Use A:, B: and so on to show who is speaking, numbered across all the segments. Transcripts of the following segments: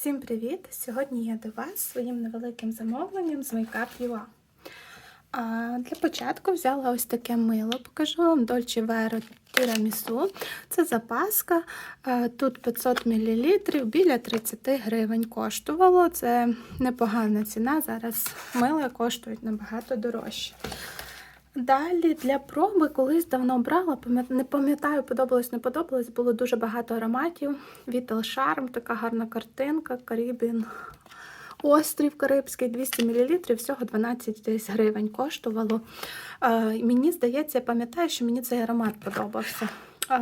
A: Всім привіт! Сьогодні я до вас своїм невеликим замовленням з Makeup.ua. Для початку взяла ось таке мило, покажу вам Dolce Vero Tiramisu. Це запаска. Тут 500 мл, біля 30 гривень коштувало. Це непогана ціна. Зараз мила коштують набагато дорожче. Далі для проби колись давно брала, не пам'ятаю, подобалось, не подобалось. Було дуже багато ароматів. Vital Charm, така гарна картинка, Caribbean Острів Карибський, 200 мл, всього 12 десь гривень коштувало. Мені здається, я пам'ятаю, що мені цей аромат подобався.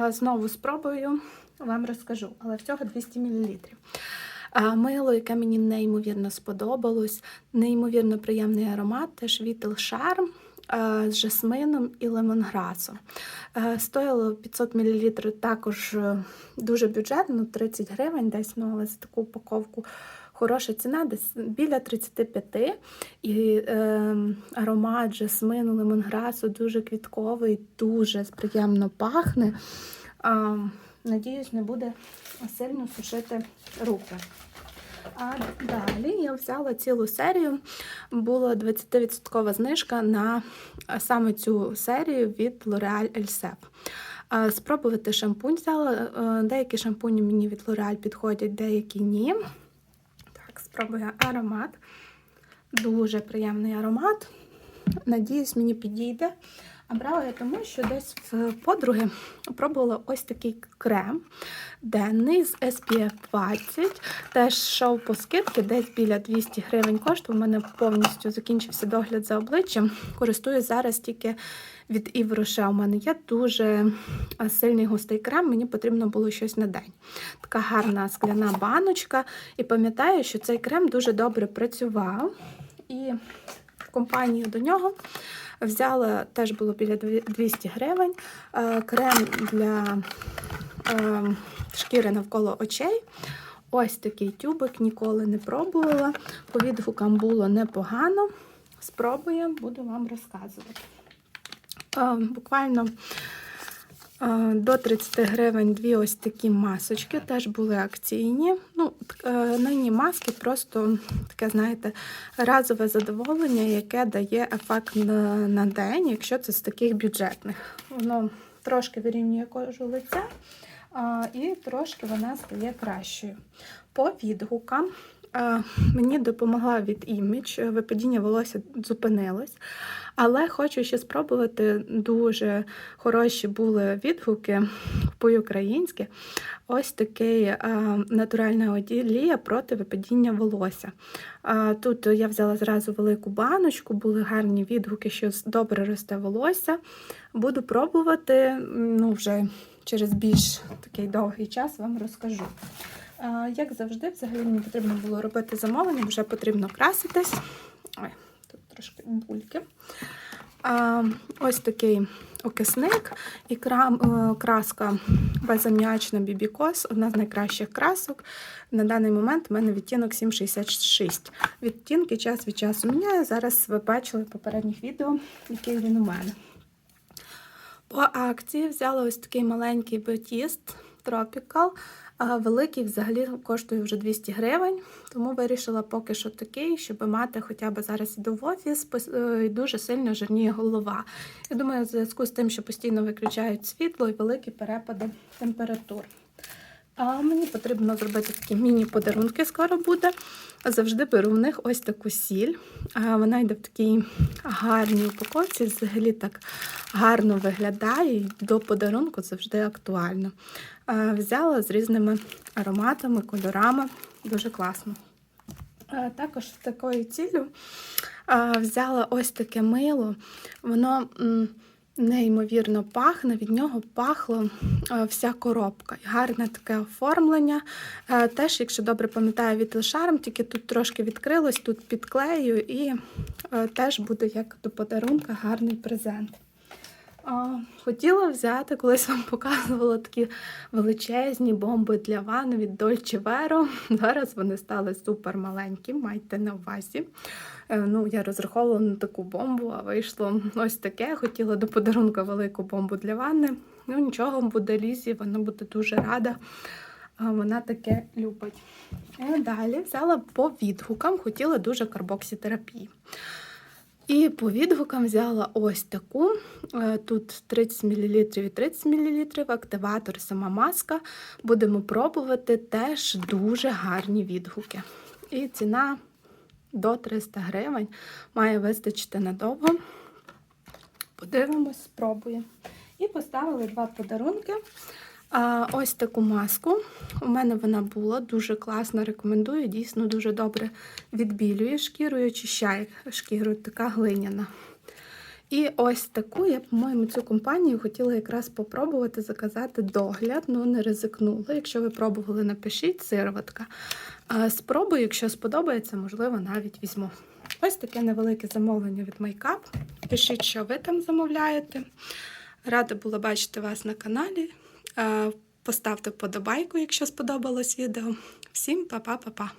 A: Знову спробую, вам розкажу, але всього 200 мл. Мило, яке мені неймовірно сподобалось, неймовірно приємний аромат, теж Charm е, з жасмином і лемонграсом. Е, Стоїло 500 мл також е, дуже бюджетно, 30 гривень десь, ну, але за таку упаковку хороша ціна, десь біля 35. І е, аромат жасмину, лемонграсу дуже квітковий, дуже приємно пахне. Е, надіюсь, не буде сильно сушити руки. А далі я взяла цілу серію. Була 20% знижка на саме цю серію від L'Oreal Elsep. Спробувати шампунь взяла. Е, Деякі шампуні мені від L'Oreal підходять, деякі ні. Так, спробую аромат. Дуже приємний аромат. Надіюсь, мені підійде. А брала я тому, що десь в подруги пробувала ось такий крем денний з SPF 20. Теж йшов по скидки, десь біля 200 гривень коштує. У мене повністю закінчився догляд за обличчям. Користуюсь зараз тільки від Yves Rocher. У мене є дуже сильний густий крем, мені потрібно було щось на день. Така гарна скляна баночка. І пам'ятаю, що цей крем дуже добре працював. І компанію до нього взяла теж було біля 200 гривень. е, Крем для е, шкіри навколо очей. Ось такий тюбик, ніколи не пробувала. По відгукам було непогано. Спробуємо, буду вам розказувати. Е, Буквально до 30 гривень дві ось такі масочки, теж були акційні. Ну, е, Нині маски просто таке, знаєте, разове задоволення, яке дає ефект на, на день, якщо це з таких бюджетних. Воно трошки вирівнює кожу лиця, і трошки вона стає кращою. По відгукам мені допомогла від імідж, випадіння волосся зупинилось. Але хочу ще спробувати. Дуже хороші були відгуки по-українськи. Ось такий е, натуральна оділія проти випадіння волосся. Е, тут я взяла зразу велику баночку, були гарні відгуки, що добре росте волосся. Буду пробувати ну, вже через більш такий довгий час вам розкажу. Як завжди, взагалі мені потрібно було робити замовлення, вже потрібно краситись. Ой, тут трошки бульки. Ось такий окисник і е, краска безаміачна бібікос, одна з найкращих красок. На даний момент у мене відтінок 766. Відтінки час від часу міняю. Зараз ви бачили в попередніх відео, який він у мене. По акції взяла ось такий маленький батіст Tropical. А великий взагалі коштує вже 200 гривень, тому вирішила поки що такий, щоб мати хоча б зараз іду в офіс, е, і дуже сильно жирніє голова. Я думаю, в зв'язку з тим, що постійно виключають світло і великі перепади температур. А мені потрібно зробити такі міні-подарунки, скоро буде. Завжди беру в них ось таку сіль. Вона йде в такій гарній упаковці, взагалі так гарно виглядає і до подарунку завжди актуально. Взяла з різними ароматами, кольорами, дуже класно. Також з такою ціллю взяла ось таке мило. Воно неймовірно пахне, від нього пахло вся коробка. Гарне таке оформлення. Теж, якщо добре пам'ятаю, від шарм, тільки тут трошки відкрилось, тут підклею і теж буде як до подарунка гарний презент. Хотіла взяти, колись вам показувала такі величезні бомби для ванни від Dolce Vero. Зараз вони стали супер маленькі, майте на увазі. Е, Ну, я розраховувала на таку бомбу, а вийшло ось таке. Хотіла до подарунка велику бомбу для ванни. Ну, нічого, буде лізі, вона буде дуже рада. вона таке любить. І далі взяла по відгукам, хотіла дуже карбоксітерапії. І по відгукам взяла ось таку. Е, Тут 30 мл і 30 мл, активатор, сама маска. Будемо пробувати теж дуже гарні відгуки. І ціна до 300 гривень має вистачити надовго. Подивимось, спробуємо. І поставили два подарунки. Ось таку маску. У мене вона була дуже класна, рекомендую. Дійсно дуже добре відбілює шкіру і очищає шкіру, така глиняна. І ось таку, я, по-моєму, цю компанію хотіла якраз попробувати заказати догляд, ну не ризикнула. Якщо ви пробували, напишіть сироватка. Спробую, якщо сподобається, можливо, навіть візьму. Ось таке невелике замовлення від Майкап. Пишіть, що ви там замовляєте. Рада була бачити вас на каналі. Е, Поставте вподобайку, якщо сподобалось відео. Всім па-па-па-па!